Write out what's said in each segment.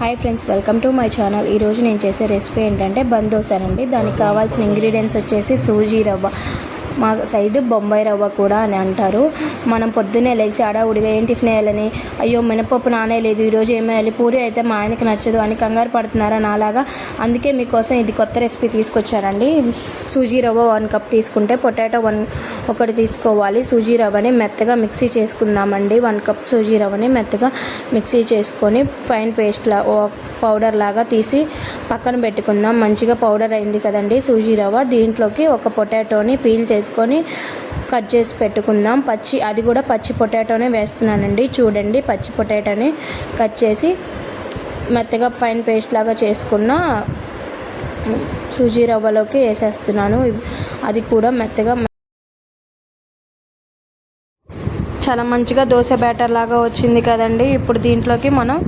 Hi friends welcome to my channel ఈరోజు నేను చేసే రెసిపీ ఏంటంటే అండి దానికి కావాల్సిన ఇంగ్రీడియంట్స్ వచ్చేసి సూజీ రవ్వ మా సైడ్ బొంబాయి రవ్వ కూడా అని అంటారు మనం పొద్దున్నే లేచి ఆడావుడిగా ఏం టిఫిన్ వేయాలని అయ్యో మినపప్పు నానే లేదు ఈరోజు ఏమేయాలి పూరి అయితే మా ఆయనకి నచ్చదు అని కంగారు పడుతున్నారా నాలాగా అందుకే మీకోసం ఇది కొత్త రెసిపీ తీసుకొచ్చారండి సూజీ రవ్వ వన్ కప్ తీసుకుంటే పొటాటో వన్ ఒకటి తీసుకోవాలి సూజీ రవ్వని మెత్తగా మిక్సీ చేసుకుందామండి వన్ కప్ సూజీ రవ్వని మెత్తగా మిక్సీ చేసుకొని ఫైన్ పేస్ట్ లా పౌడర్ లాగా తీసి పక్కన పెట్టుకుందాం మంచిగా పౌడర్ అయింది కదండి సూజీ రవ్వ దీంట్లోకి ఒక పొటాటోని పీల్ చేసి వేసుకొని కట్ చేసి పెట్టుకుందాం పచ్చి అది కూడా పచ్చి పొటాటోనే వేస్తున్నానండి చూడండి పచ్చి పొటాటోని కట్ చేసి మెత్తగా ఫైన్ పేస్ట్ లాగా చేసుకున్న సూజీ రవ్వలోకి వేసేస్తున్నాను అది కూడా మెత్తగా చాలా మంచిగా దోశ బ్యాటర్ లాగా వచ్చింది కదండి ఇప్పుడు దీంట్లోకి మనం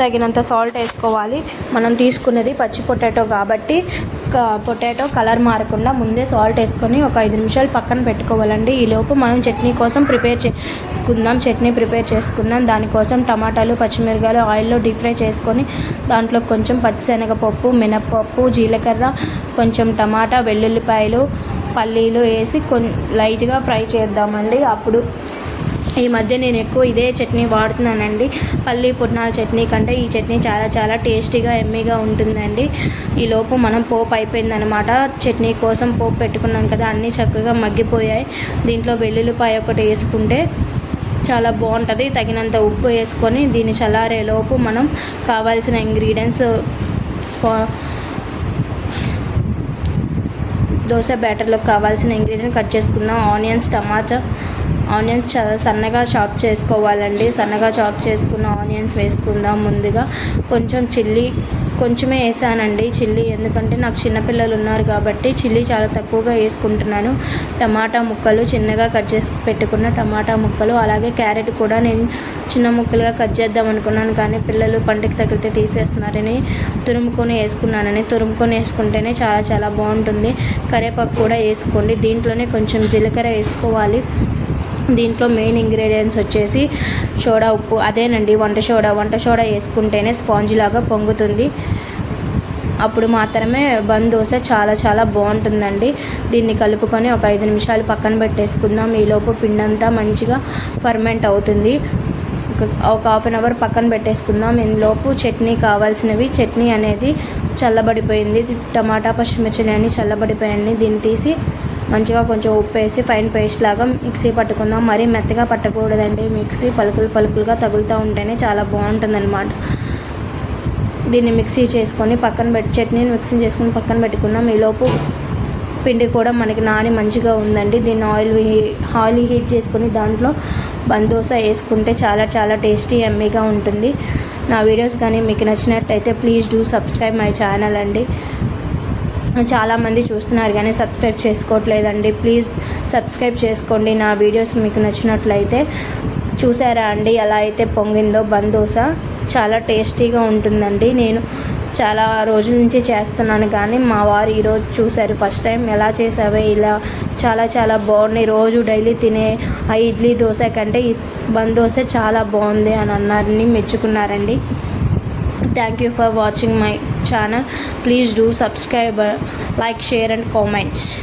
తగినంత సాల్ట్ వేసుకోవాలి మనం తీసుకున్నది పచ్చి పొటాటో కాబట్టి పొటాటో కలర్ మారకుండా ముందే సాల్ట్ వేసుకొని ఒక ఐదు నిమిషాలు పక్కన పెట్టుకోవాలండి ఈలోపు మనం చట్నీ కోసం ప్రిపేర్ చేసుకుందాం చట్నీ ప్రిపేర్ చేసుకుందాం దానికోసం టమాటాలు పచ్చిమిరకాయలు ఆయిల్లో డీప్ ఫ్రై చేసుకొని దాంట్లో కొంచెం పచ్చిశనగపప్పు మినప్పప్పు జీలకర్ర కొంచెం టమాటా వెల్లుల్లిపాయలు పల్లీలు వేసి కొం లైట్గా ఫ్రై చేద్దామండి అప్పుడు ఈ మధ్య నేను ఎక్కువ ఇదే చట్నీ వాడుతున్నానండి పల్లి పుట్నాల చట్నీ కంటే ఈ చట్నీ చాలా చాలా టేస్టీగా ఎమ్మీగా ఉంటుందండి ఈలోపు మనం పోపు అయిపోయిందనమాట చట్నీ కోసం పోపు పెట్టుకున్నాం కదా అన్నీ చక్కగా మగ్గిపోయాయి దీంట్లో వెల్లుల్లిపాయ ఒకటి వేసుకుంటే చాలా బాగుంటుంది తగినంత ఉప్పు వేసుకొని దీన్ని లోపు మనం కావాల్సిన ఇంగ్రీడియంట్స్ స్పా దోశ బ్యాటర్లోకి కావాల్సిన ఇంగ్రీడియంట్ కట్ చేసుకుందాం ఆనియన్స్ టమాటా ఆనియన్స్ చాలా సన్నగా చాప్ చేసుకోవాలండి సన్నగా చాప్ చేసుకున్న ఆనియన్స్ వేసుకుందాం ముందుగా కొంచెం చిల్లీ కొంచెమే వేసానండి చిల్లీ ఎందుకంటే నాకు చిన్నపిల్లలు ఉన్నారు కాబట్టి చిల్లీ చాలా తక్కువగా వేసుకుంటున్నాను టమాటా ముక్కలు చిన్నగా కట్ చేసి పెట్టుకున్న టమాటా ముక్కలు అలాగే క్యారెట్ కూడా నేను చిన్న ముక్కలుగా కట్ చేద్దాం అనుకున్నాను కానీ పిల్లలు పంటకి తగిలితే తీసేస్తున్నారని తురుముకొని వేసుకున్నానని తురుముకొని వేసుకుంటేనే చాలా చాలా బాగుంటుంది కరివేపాకు కూడా వేసుకోండి దీంట్లోనే కొంచెం జీలకర్ర వేసుకోవాలి దీంట్లో మెయిన్ ఇంగ్రీడియంట్స్ వచ్చేసి సోడా ఉప్పు అదేనండి వంట సోడా వంట సోడా వేసుకుంటేనే స్పాంజ్ లాగా పొంగుతుంది అప్పుడు మాత్రమే బంద్ దోశ చాలా చాలా బాగుంటుందండి దీన్ని కలుపుకొని ఒక ఐదు నిమిషాలు పక్కన పెట్టేసుకుందాం ఈలోపు పిండంతా మంచిగా ఫర్మెంట్ అవుతుంది ఒక హాఫ్ అన్ అవర్ పక్కన పెట్టేసుకుందాం ఇందులోపు చట్నీ కావాల్సినవి చట్నీ అనేది చల్లబడిపోయింది టమాటా పచ్చిమిర్చి అన్నీ చల్లబడిపోయాయి దీన్ని తీసి మంచిగా కొంచెం ఉప్పు వేసి ఫైన్ పేస్ట్ లాగా మిక్సీ పట్టుకుందాం మరీ మెత్తగా పట్టకూడదండి మిక్సీ పలుకులు పలుకులుగా తగులుతూ ఉంటేనే చాలా బాగుంటుందన్నమాట దీన్ని మిక్సీ చేసుకొని పక్కన పెట్టి చట్నీని మిక్సీ చేసుకొని పక్కన పెట్టుకున్నాం ఈలోపు పిండి కూడా మనకి నాని మంచిగా ఉందండి దీన్ని ఆయిల్ ఆయిల్ హీట్ చేసుకొని దాంట్లో బందోస వేసుకుంటే చాలా చాలా టేస్టీ ఎమ్మీగా ఉంటుంది నా వీడియోస్ కానీ మీకు నచ్చినట్టయితే please do subscribe my channel అండి చాలామంది చూస్తున్నారు కానీ సబ్స్క్రైబ్ చేసుకోవట్లేదండి ప్లీజ్ సబ్స్క్రైబ్ చేసుకోండి నా వీడియోస్ మీకు నచ్చినట్లయితే చూసారా అండి ఎలా అయితే పొంగిందో బందోస చాలా టేస్టీగా ఉంటుందండి నేను చాలా రోజుల నుంచి చేస్తున్నాను కానీ మా వారు ఈరోజు చూశారు ఫస్ట్ టైం ఎలా చేసావే ఇలా చాలా చాలా బాగున్నాయి రోజు డైలీ తినే ఆ ఇడ్లీ దోశ కంటే బంద్ దోశ చాలా బాగుంది అని అన్నారని మెచ్చుకున్నారండి Thank you for watching my channel. Please do subscribe, like, share and comment.